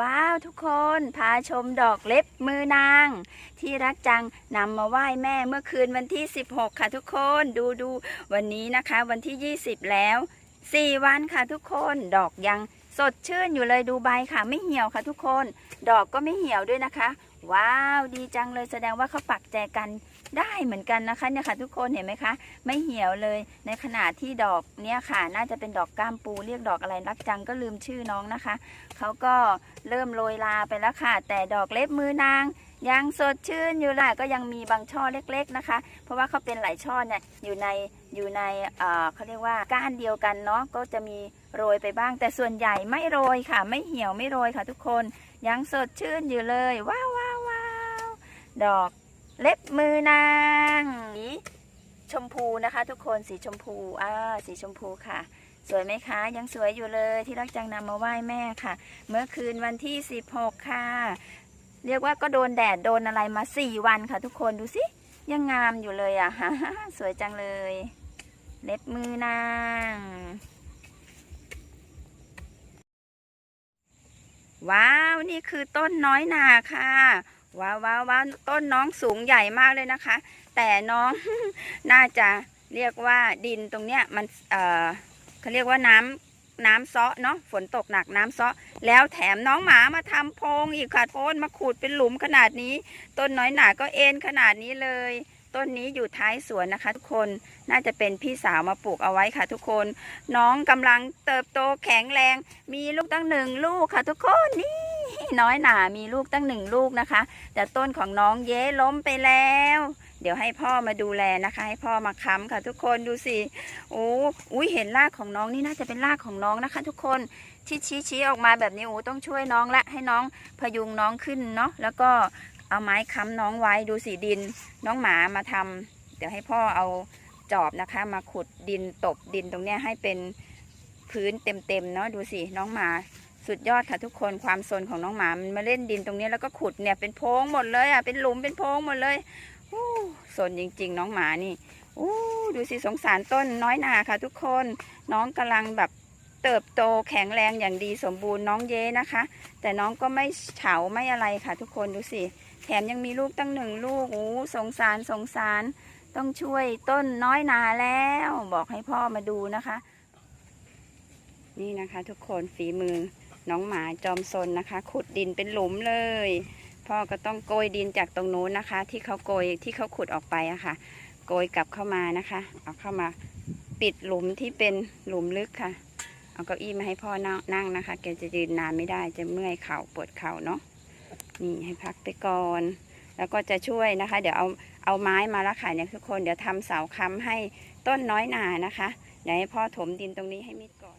ว้าวทุกคนพาชมดอกเล็บมือนาง ที่รักจังนำมาไหว้แม่เมื่อคืนวันที่ 16 ค่ะทุกคนดูดูวันนี้นะคะ วันที่ 20 แล้ว 4 วันค่ะทุกคนดอกยังสดชื่นอยู่เลยดูใบค่ะไม่เหี่ยวค่ะทุกคน ดอกก็ไม่เหี่ยวด้วยนะคะ ว้าวดีจังเลยแสดงว่าเขาปักแจกันได้เหมือนกันนะคะเนี่ยค่ะทุกคนเห็นไหมคะ ไม่เหี่ยวเลยในขณะที่ดอกเนี่ยค่ะ น่าจะเป็นดอกก้ามปูเรียกดอกอะไรรักจังก็ลืมชื่อน้องนะคะเขาก็เริ่มโรยลาไปแล้วค่ะ แต่ดอกเล็บมือนางยังสดชื่นอยู่ล่ะก็ยังมีบางช่อเล็ก ๆนะคะ เพราะว่าเขาเป็นหลายช่อเนี่ยอยู่ในอยู่ในเอ่อเขาเรียกว่าก้านเดียวกันเนาะก็จะมีโรยไปบ้าง แต่ส่วนใหญ่ไม่โรยค่ะ ไม่เหี่ยวไม่โรยค่ะ ทุกคนยังสดชื่นอยู่เลยว้าวว้าวว้าว ดอกเล็บมือนางสีชมพูนะคะ ทุกคนสีชมพูอ่าสีชมพูค่ะ สวยไหมคะ ยังสวยอยู่เลยที่รักจังนำมาไหว้แม่ค่ะ เมื่อคืนวันที่ 16 ค่ะ เรียกว่าก็โดนแดดโดนอะไรมา 4 วันค่ะ ทุกคนดูสิยังงามอยู่เลยอะสวยจังเลย เล็บมือนางว้าว นี่คือต้นน้อยนาค่ะ ว้าวว้าวว้าวต้นน้องสูงใหญ่มากเลยนะคะ แต่น้องน่าจะเรียกว่าดินตรงเนี้ยมันเออเขาเรียกว่าน้ำน้ำซาะเนาะฝนตกหนักน้ำซาะแล้วแถมน้องหมามาทำโพงอีกค่ะโพนมาขูดเป็นหลุมขนาดนี้ ต้นน้อยหนาก็เอ็นขนาดนี้เลย ต้นนี้อยู่ท้ายสวนนะคะ ทุกคนน่าจะเป็นพี่สาวมาปลูกเอาไว้ค่ะ ทุกคน น้องกำลังเติบโตแข็งแรง มีลูกตั้งหนึ่งลูกค่ะ ทุกคนนี่ น้อยหนามีลูกตั้งหนึ่งลูกนะคะ แต่ต้นของน้องเย้ล้มไปแล้ว เดี๋ยวให้พ่อมาดูแลนะคะ ให้พ่อมาค้ำค่ะทุกคนดูสิโอ้อุ้ยเห็นรากของน้องนี่น่าจะเป็นรากของน้องนะคะ ทุกคนที่ชี้ชี้ออกมาแบบนี้โอ้ต้องช่วยน้องละให้น้องพยุงน้องขึ้นเนาะแล้วก็เอาไม้ค้ำน้องไว้ดูสีดิน น้องหมามาทำเดี๋ยวให้พ่อเอาจอบนะคะ มาขุดดินตบดินตรงเนี้ยให้เป็นพื้นเต็มๆเนาะดูสิน้องหมา สุดยอดค่ะทุกคนความสนของน้องหมามันมาเล่นดินตรงนี้แล้วก็ขุดเนี่ยเป็นโพงหมดเลยอะเป็นหลุมเป็นโพงหมดเลยอู้สนจริง ๆ น้องหมานี่อู้ดูสิสงสารต้นน้อยนาค่ะ ทุกคนน้องกำลังแบบเติบโตแข็งแรงอย่างดีสมบูรณ์น้องเย้นะคะ แต่น้องก็ไม่เฉาไม่อะไรค่ะ ทุกคนดูสิแถมยังมีลูกตั้งหนึ่งลูกโอ้สงสารสงสารต้องช่วยต้นน้อยนาแล้ว บอกให้พ่อมาดูนะคะ นี่นะคะ ทุกคนฝีมือ น้องหมาจอมซนนะคะ ขุดดินเป็นหลุมเลย พ่อก็ต้องโกยดินจากตรงนู้นนะคะ ที่เขาโกยที่เขาขุดออกไปอะค่ะ โกยกลับเข้ามานะคะเอาเข้ามาปิดหลุมที่เป็นหลุมลึกค่ะ เอาเก้าอี้มาให้พ่อนั่งนะคะแกจะยืนนานไม่ได้จะเมื่อยเข่าปวดเข่าเนาะนี่ให้พักไปก่อน แล้วก็จะช่วยนะคะ เดี๋ยวเอาเอาไม้มาล้วค่ะเนี่ยทุกคนเดี๋ยวทำเสาค้ำให้ต้นน้อยหนานะคะเดี๋ยวให้พ่อถมดินตรงนี้ให้มิดก่อน